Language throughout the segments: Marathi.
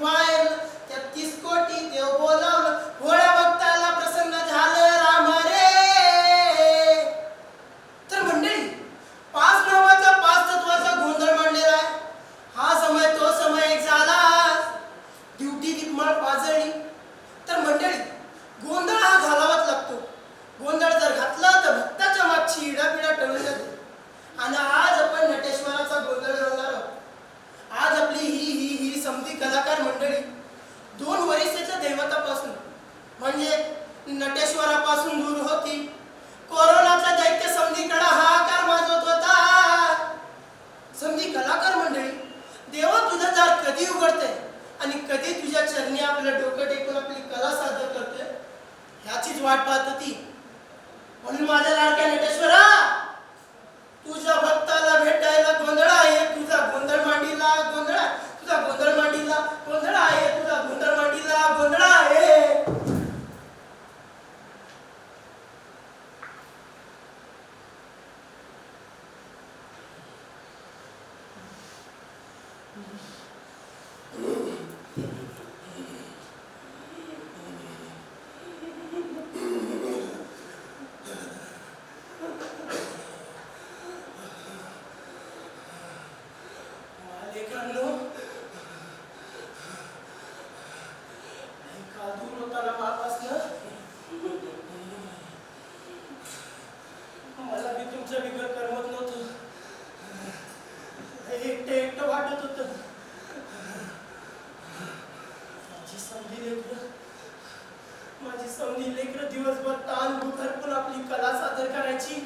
while 30 कोटी देवोला म्हणजे नटेश्वरापासून दूर होती. कोरोनाचा दैत्य समधीकडे हाकार माजवत होता. समजी कलाकार मंडळी देव तुझं दार कधी उघडते आणि कधी तुझ्या चरणी आपलं डोकं टेकून आपली कला सादर करते ह्याचीच वाट पाहत होती. म्हणून माझ्या लाडक्या नटेश्वरा तुझ्या भक्त लेकरांनो काल दूर होताना मापासनं मला मी तुमच्या बिगर करमत नव्हतं. एकटं एकटं वाटत होतं. माझी समधी लेकर. माझी समधी लेकर दिवसभर ताण पण आपली कला सादर करायची.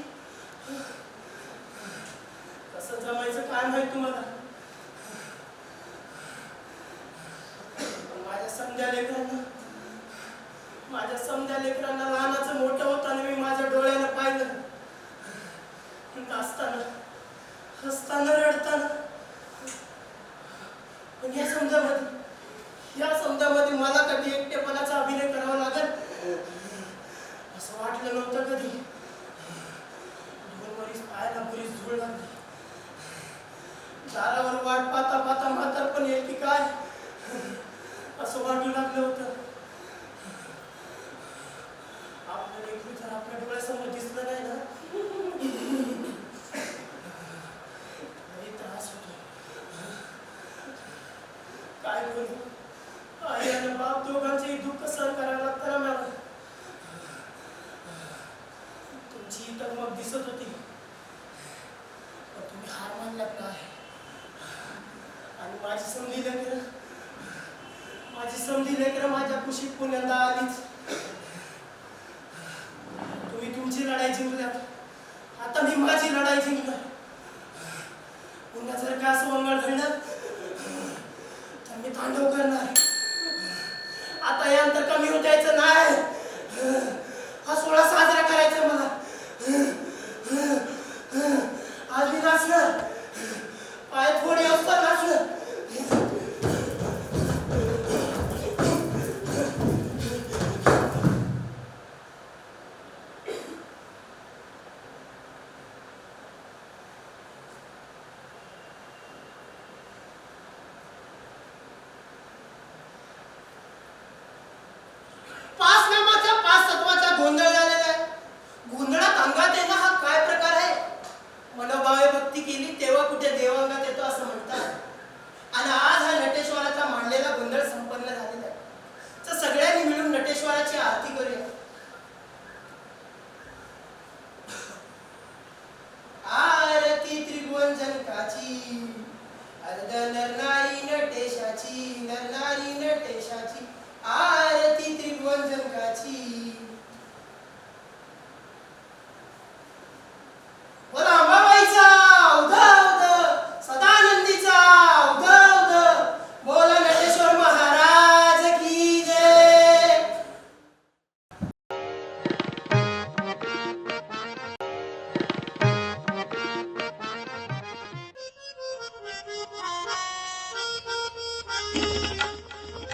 कसं जमायचं काय माहीत तुम्हाला पण समजा समध्या लेकरांना. माझ्या समजा लेकरांना लहानाचं मोठं होताना मी माझ्या डोळ्यानं पाहिलं. असताना हसताना रडताना. पण या समजामध्ये या समजामध्ये मला कधी एकटेपणाचा अभिनय करावा लागेल? असं वाटलं नव्हतं कधी. दोन वरीस पायाला बरीच धूळ लागली. दारावर वाट पाहता पाहता म्हातार पण येईल की काय? असं वाटू लागलं होतं. आपलं लेकरू जर आपल्या डोळ्यासमोर दिसलं नाही ना? लई त्रास होतो. काय करू? आई आणि बाप दोघांचेही दुःख सहन करायला लागतं ना मला तुमची तर मग दिसत होती. पण तुम्ही हार मानलात काय आणि माझी समधी तर माझी समधी माझ्या कुशीत पुण्यांदा आलीच. तुम्ही तुमची लढाई जिंकल्यात आता मी माझी लढाई जिंकणार पुन्हा जर का असं मंगळ घडलं तर मी तांडव करणार. आता यानंतर कमी होते. नरनारी नटेशाची नरनारी नटेशाची आरती त्रिभुवन जनकाची